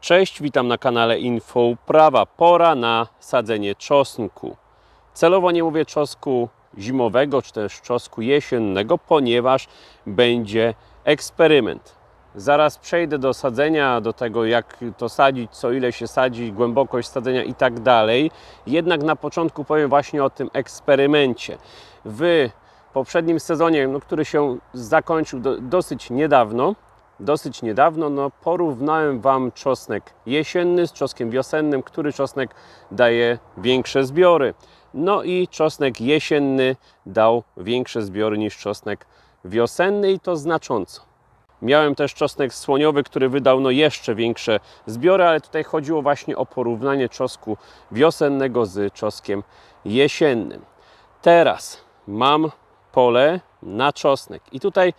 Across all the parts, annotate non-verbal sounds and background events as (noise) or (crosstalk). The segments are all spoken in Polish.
Cześć, witam na kanale Info Uprawa. Pora na sadzenie czosnku. Celowo nie mówię czosnku zimowego czy też czosnku jesiennego, ponieważ będzie eksperyment. Zaraz przejdę do sadzenia, do tego jak to sadzić, co ile się sadzi, głębokość sadzenia i tak dalej. Jednak na początku powiem właśnie o tym eksperymencie. W poprzednim sezonie, no, który się zakończył do, dosyć niedawno, dosyć niedawno, no porównałem Wam czosnek jesienny z czosnkiem wiosennym, który czosnek daje większe zbiory. No i czosnek jesienny dał większe zbiory niż czosnek wiosenny i to znacząco. Miałem też czosnek słoniowy, który wydał no jeszcze większe zbiory, ale tutaj chodziło właśnie o porównanie czosnku wiosennego z czosnkiem jesiennym. Teraz mam pole na czosnek i tutaj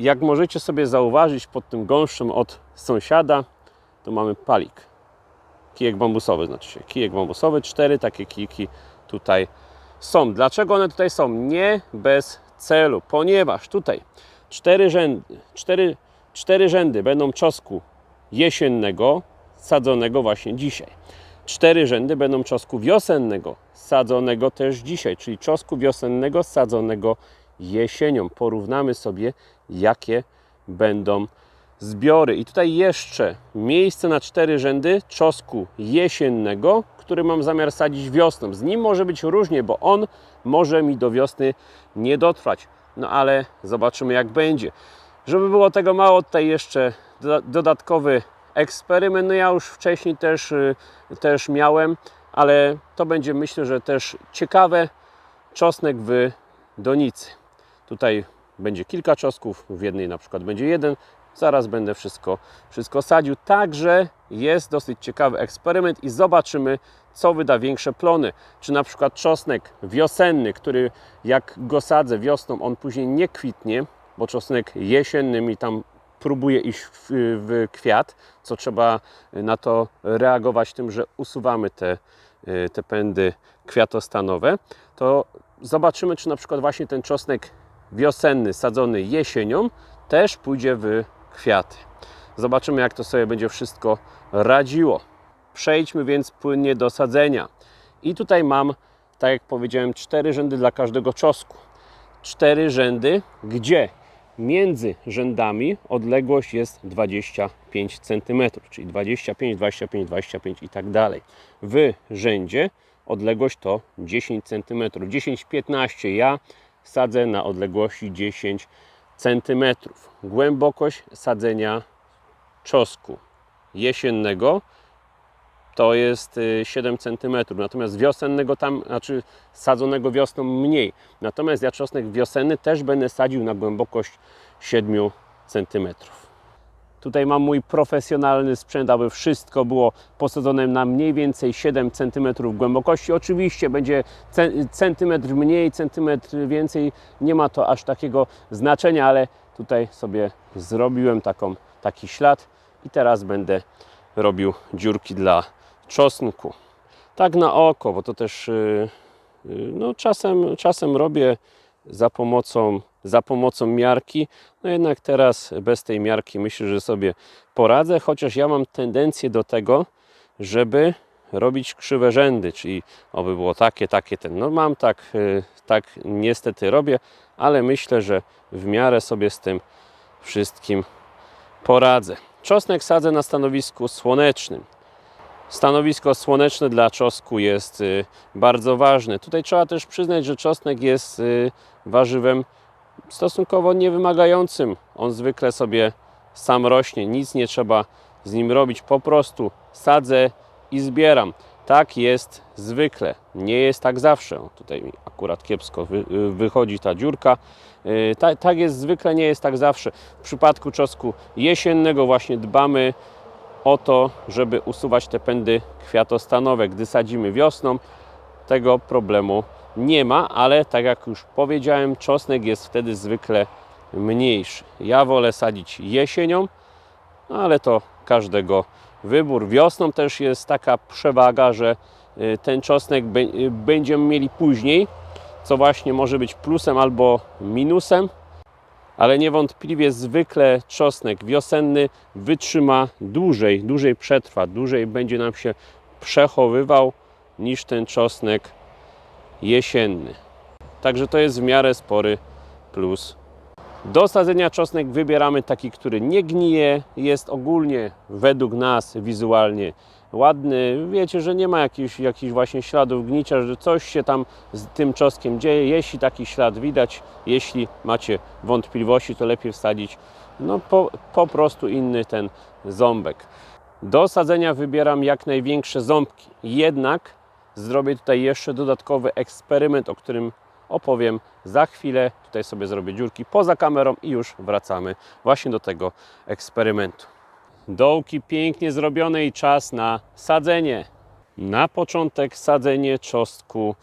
jak możecie sobie zauważyć pod tym gąszczem od sąsiada, to mamy palik. Kijek bambusowy znaczy się. Kijek bambusowy, cztery takie kijki tutaj są. Dlaczego one tutaj są? Nie bez celu, ponieważ tutaj cztery rzędy, cztery, cztery rzędy będą czosku jesiennego, sadzonego właśnie dzisiaj. Cztery rzędy będą czosku wiosennego, sadzonego też dzisiaj, czyli czosku wiosennego, sadzonego jesienią. Porównamy sobie, jakie będą zbiory. I tutaj jeszcze miejsce na cztery rzędy czosku jesiennego, który mam zamiar sadzić wiosną. Z nim może być różnie, bo on może mi do wiosny nie dotrwać. No ale zobaczymy, jak będzie. Żeby było tego mało, tutaj jeszcze doda- dodatkowy eksperyment. No ja już wcześniej też, y, też miałem, ale to będzie myślę, że też ciekawe. Czosnek w donicy. Tutaj będzie kilka czosnków, w jednej na przykład będzie jeden. Zaraz będę wszystko, wszystko sadził. Także jest dosyć ciekawy eksperyment i zobaczymy, co wyda większe plony. Czy na przykład czosnek wiosenny, który jak go sadzę wiosną, on później nie kwitnie, bo czosnek jesienny mi tam próbuje iść w, w kwiat, co trzeba na to reagować tym, że usuwamy te, te pędy kwiatostanowe, to zobaczymy, czy na przykład właśnie ten czosnek wiosenny, sadzony jesienią, też pójdzie w kwiaty. Zobaczymy, jak to sobie będzie wszystko radziło. Przejdźmy więc płynnie do sadzenia. I tutaj mam, tak jak powiedziałem, cztery rzędy dla każdego czosku. Cztery rzędy, gdzie między rzędami odległość jest 25 cm, czyli 25, 25, 25 i tak dalej. W rzędzie odległość to 10 cm. 10-15 ja sadzę na odległości 10 cm. Głębokość sadzenia czosku jesiennego to jest y, 7 cm, natomiast wiosennego tam, znaczy sadzonego wiosną mniej. Natomiast ja czosnek wiosenny też będę sadził na głębokość 7 cm. Tutaj mam mój profesjonalny sprzęt, aby wszystko było posadzone na mniej więcej 7 cm głębokości. Oczywiście będzie ce- centymetr mniej, centymetr więcej, nie ma to aż takiego znaczenia, ale tutaj sobie zrobiłem taką, taki ślad i teraz będę robił dziurki dla czosnku. Tak na oko, bo to też yy, yy, no, czasem, czasem robię za pomocą, za pomocą miarki. No jednak teraz bez tej miarki myślę, że sobie poradzę, chociaż ja mam tendencję do tego, żeby robić krzywe rzędy, czyli oby było takie, takie, ten. No mam tak, yy, tak niestety robię, ale myślę, że w miarę sobie z tym wszystkim poradzę. Czosnek sadzę na stanowisku słonecznym. Stanowisko słoneczne dla czosnku jest y, bardzo ważne. Tutaj trzeba też przyznać, że czosnek jest y, warzywem stosunkowo niewymagającym. On zwykle sobie sam rośnie, nic nie trzeba z nim robić. Po prostu sadzę i zbieram. Tak jest zwykle. Nie jest tak zawsze. Tutaj mi akurat kiepsko wy, y, wychodzi ta dziurka. Y, Ta, tak jest zwykle, nie jest tak zawsze. W przypadku czosnku jesiennego właśnie dbamy o to, żeby usuwać te pędy kwiatostanowe. Gdy sadzimy wiosną, tego problemu nie ma, ale tak jak już powiedziałem, czosnek jest wtedy zwykle mniejszy. Ja wolę sadzić jesienią, no ale to każdego wybór. Wiosną też jest taka przewaga, że y, ten czosnek y, będziemy mieli później, co właśnie może być plusem albo minusem, ale niewątpliwie zwykle czosnek wiosenny wytrzyma dłużej, dłużej przetrwa, dłużej będzie nam się przechowywał niż ten czosnek jesienny. Także to jest w miarę spory plus. Do sadzenia czosnek wybieramy taki, który nie gnije, jest ogólnie według nas wizualnie ładny. Wiecie, że nie ma jakichś, jakichś właśnie śladów gnicia, że coś się tam z tym czosnkiem dzieje. Jeśli taki ślad widać, jeśli macie wątpliwości, to lepiej wsadzić no po, po prostu inny ten ząbek. Do sadzenia wybieram jak największe ząbki. Jednak zrobię tutaj jeszcze dodatkowy eksperyment, o którym opowiem za chwilę. Tutaj sobie zrobię dziurki poza kamerą i już wracamy właśnie do tego eksperymentu. Dołki pięknie zrobione i czas na sadzenie. Na początek sadzenie czosnku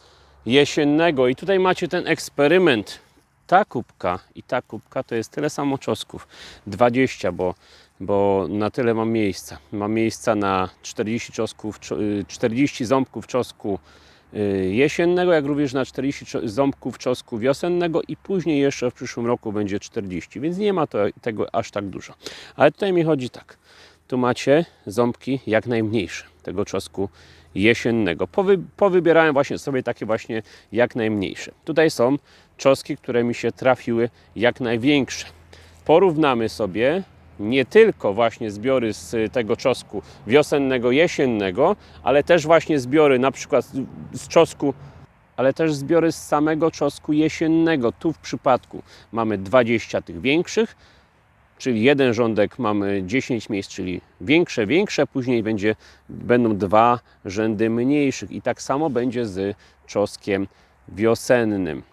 jesiennego. I tutaj macie ten eksperyment. Ta kubka i ta kubka to jest tyle samo czosnków. 20, bo, bo na tyle mam miejsca. Mam miejsca na 40, czosnków, czo- y, 40 ząbków czosnku y, jesiennego, jak również na 40 czo- ząbków czosnku wiosennego i później jeszcze w przyszłym roku będzie 40, więc nie ma to, tego aż tak dużo. Ale tutaj mi chodzi tak. Tu macie ząbki jak najmniejsze tego czosnku jesiennego. Powy, powybierałem właśnie sobie takie właśnie jak najmniejsze. Tutaj są czoski, które mi się trafiły jak największe. Porównamy sobie nie tylko właśnie zbiory z tego czosku wiosennego, jesiennego, ale też właśnie zbiory na przykład z- czosku, ale też zbiory z samego czosku jesiennego. Tu w przypadku mamy 20 tych większych, czyli jeden rządek mamy 10 miejsc, czyli większe, większe, później będzie, będą dwa rzędy mniejszych i tak samo będzie z czoskiem wiosennym.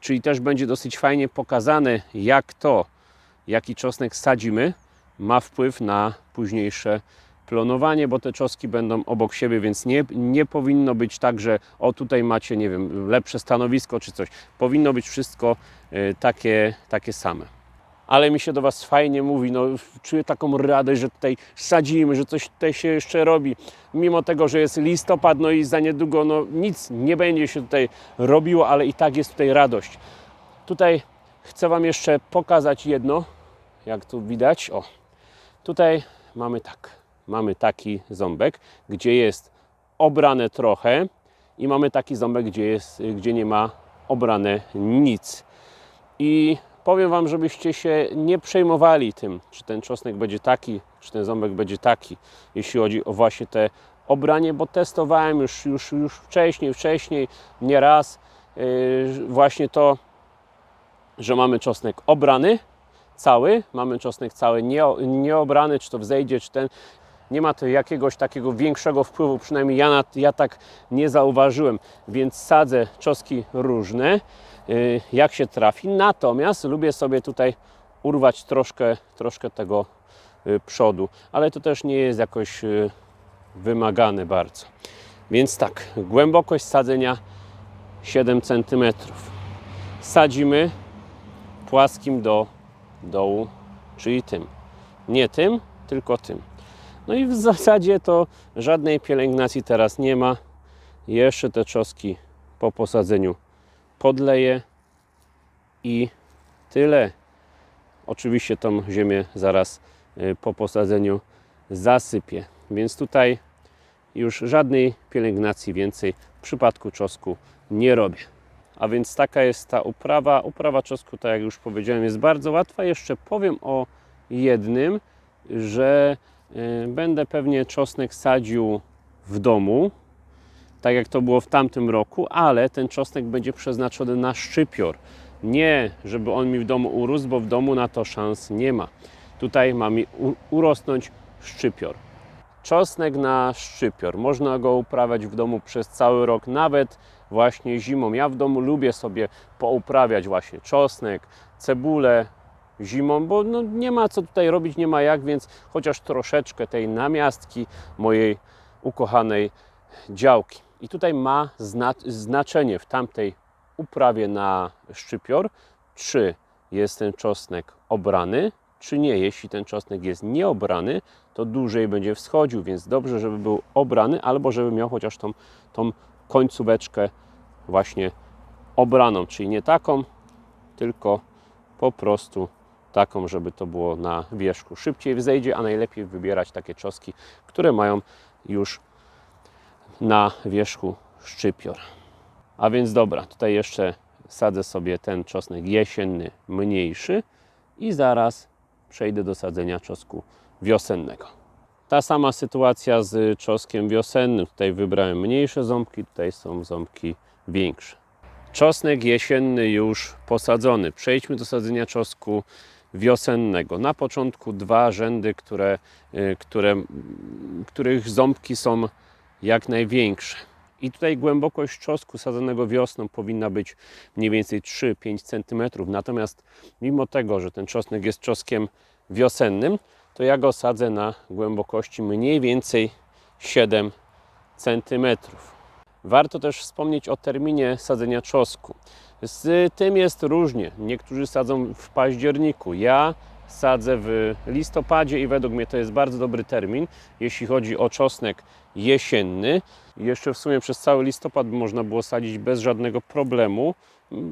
Czyli też będzie dosyć fajnie pokazane, jak to, jaki czosnek sadzimy, ma wpływ na późniejsze plonowanie, bo te czoski będą obok siebie, więc nie, nie powinno być tak, że o tutaj macie, nie wiem, lepsze stanowisko czy coś. Powinno być wszystko y, takie, takie same ale mi się do Was fajnie mówi, no czuję taką radość, że tutaj sadzimy, że coś tutaj się jeszcze robi, mimo tego, że jest listopad, no i za niedługo no nic nie będzie się tutaj robiło, ale i tak jest tutaj radość. Tutaj chcę Wam jeszcze pokazać jedno, jak tu widać, o, tutaj mamy tak, mamy taki ząbek, gdzie jest obrane trochę i mamy taki ząbek, gdzie, jest, gdzie nie ma obrane nic. I powiem Wam, żebyście się nie przejmowali tym, czy ten czosnek będzie taki, czy ten ząbek będzie taki, jeśli chodzi o właśnie te obranie, bo testowałem już, już, już wcześniej, wcześniej, nie raz yy, właśnie to, że mamy czosnek obrany, cały, mamy czosnek cały nie, nieobrany, czy to wzejdzie, czy ten, nie ma to jakiegoś takiego większego wpływu, przynajmniej ja, na, ja tak nie zauważyłem, więc sadzę czoski różne, y, jak się trafi, natomiast lubię sobie tutaj urwać troszkę, troszkę tego y, przodu, ale to też nie jest jakoś y, wymagane bardzo. Więc tak, głębokość sadzenia 7 cm. Sadzimy płaskim do dołu, czyli tym. Nie tym, tylko tym. No i w zasadzie to żadnej pielęgnacji teraz nie ma. Jeszcze te czoski po posadzeniu podleję i tyle. Oczywiście tą ziemię zaraz y, po posadzeniu zasypię. Więc tutaj już żadnej pielęgnacji więcej w przypadku czosku nie robię. A więc taka jest ta uprawa. Uprawa czosnku, tak jak już powiedziałem, jest bardzo łatwa. Jeszcze powiem o jednym, że y, będę pewnie czosnek sadził w domu, tak jak to było w tamtym roku, ale ten czosnek będzie przeznaczony na szczypior. Nie, żeby on mi w domu urósł, bo w domu na to szans nie ma. Tutaj ma mi urosnąć szczypior. Czosnek na szczypior. Można go uprawiać w domu przez cały rok, nawet właśnie zimą. Ja w domu lubię sobie pouprawiać właśnie czosnek, cebulę zimą, bo no nie ma co tutaj robić, nie ma jak, więc chociaż troszeczkę tej namiastki mojej ukochanej działki. I tutaj ma zna znaczenie w tamtej uprawie na szczypior, czy jest ten czosnek obrany, czy nie. Jeśli ten czosnek jest nieobrany, to dłużej będzie wschodził, więc dobrze, żeby był obrany, albo żeby miał chociaż tą, tą końcóweczkę właśnie obraną, czyli nie taką, tylko po prostu taką, żeby to było na wierzchu. Szybciej wzejdzie, a najlepiej wybierać takie czoski, które mają już na wierzchu szczypior. A więc dobra, tutaj jeszcze sadzę sobie ten czosnek jesienny, mniejszy i zaraz przejdę do sadzenia czosnku wiosennego. Ta sama sytuacja z czosnkiem wiosennym. Tutaj wybrałem mniejsze ząbki, tutaj są ząbki większe. Czosnek jesienny już posadzony. Przejdźmy do sadzenia czosnku wiosennego. Na początku dwa rzędy, które, y, które, których ząbki są jak największe. I tutaj głębokość czosnku sadzonego wiosną powinna być mniej więcej 3-5 cm. Natomiast mimo tego, że ten czosnek jest czosnkiem wiosennym, to ja go sadzę na głębokości mniej więcej 7 cm. Warto też wspomnieć o terminie sadzenia czosnku. Z tym jest różnie. Niektórzy sadzą w październiku. Ja sadzę w listopadzie i według mnie to jest bardzo dobry termin, jeśli chodzi o czosnek jesienny. Jeszcze w sumie przez cały listopad można było sadzić bez żadnego problemu.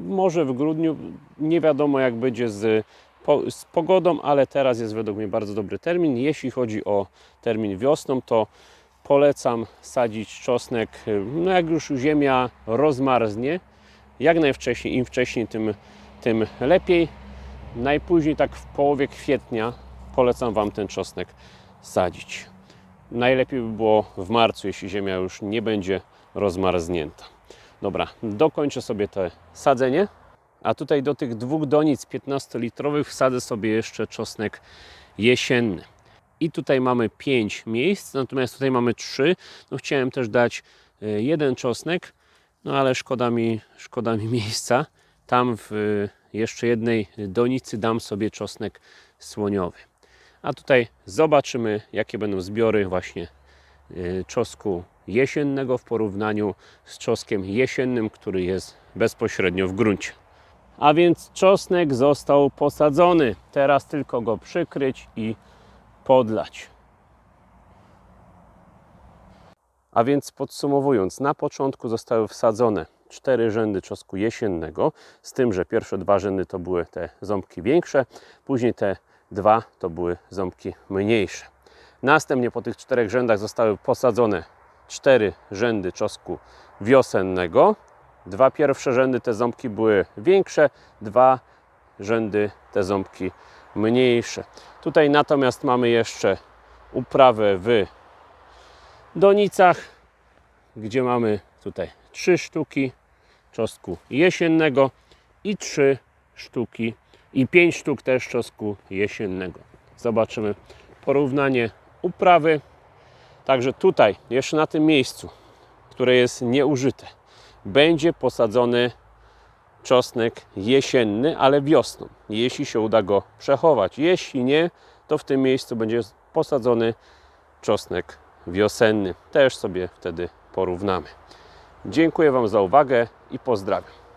Może w grudniu, nie wiadomo jak będzie z, po, z pogodą, ale teraz jest według mnie bardzo dobry termin. Jeśli chodzi o termin wiosną, to polecam sadzić czosnek, no jak już ziemia rozmarznie, jak najwcześniej, im wcześniej, tym, tym lepiej. Najpóźniej tak w połowie kwietnia polecam Wam ten czosnek sadzić. Najlepiej by było w marcu, jeśli ziemia już nie będzie rozmarznięta. Dobra, dokończę sobie to sadzenie. A tutaj do tych dwóch donic 15-litrowych wsadzę sobie jeszcze czosnek jesienny. I tutaj mamy 5 miejsc, natomiast tutaj mamy 3. No chciałem też dać y, jeden czosnek, no ale szkoda mi, szkoda mi (laughs) miejsca. Tam w y, jeszcze jednej donicy dam sobie czosnek słoniowy. A tutaj zobaczymy, jakie będą zbiory właśnie y, czosnku jesiennego w porównaniu z czosnkiem jesiennym, który jest bezpośrednio w gruncie. A więc czosnek został posadzony. Teraz tylko go przykryć i podlać. A więc podsumowując, na początku zostały wsadzone cztery rzędy czosnku jesiennego, z tym, że pierwsze dwa rzędy to były te ząbki większe, później te dwa to były ząbki mniejsze. Następnie po tych czterech rzędach zostały posadzone cztery rzędy czosnku wiosennego. Dwa pierwsze rzędy te ząbki były większe, dwa rzędy te ząbki mniejsze. Tutaj natomiast mamy jeszcze uprawę w donicach, gdzie mamy tutaj trzy sztuki czosnku jesiennego i trzy sztuki i pięć sztuk też czosnku jesiennego. Zobaczymy porównanie uprawy. Także tutaj, jeszcze na tym miejscu, które jest nieużyte, będzie posadzony czosnek jesienny, ale wiosną, jeśli się uda go przechować. Jeśli nie, to w tym miejscu będzie posadzony czosnek wiosenny. Też sobie wtedy porównamy. Dziękuję Wam za uwagę i pozdrawiam.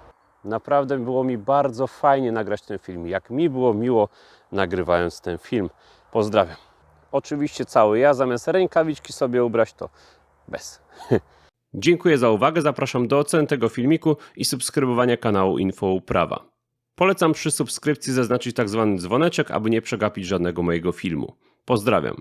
Naprawdę było mi bardzo fajnie nagrać ten film. Jak mi było miło nagrywając ten film. Pozdrawiam. Oczywiście cały ja, zamiast rękawiczki sobie ubrać, to bez. (laughs) Dziękuję za uwagę. Zapraszam do oceny tego filmiku i subskrybowania kanału Info Uprawa. Polecam przy subskrypcji zaznaczyć tak zwany dzwoneczek, aby nie przegapić żadnego mojego filmu. Pozdrawiam.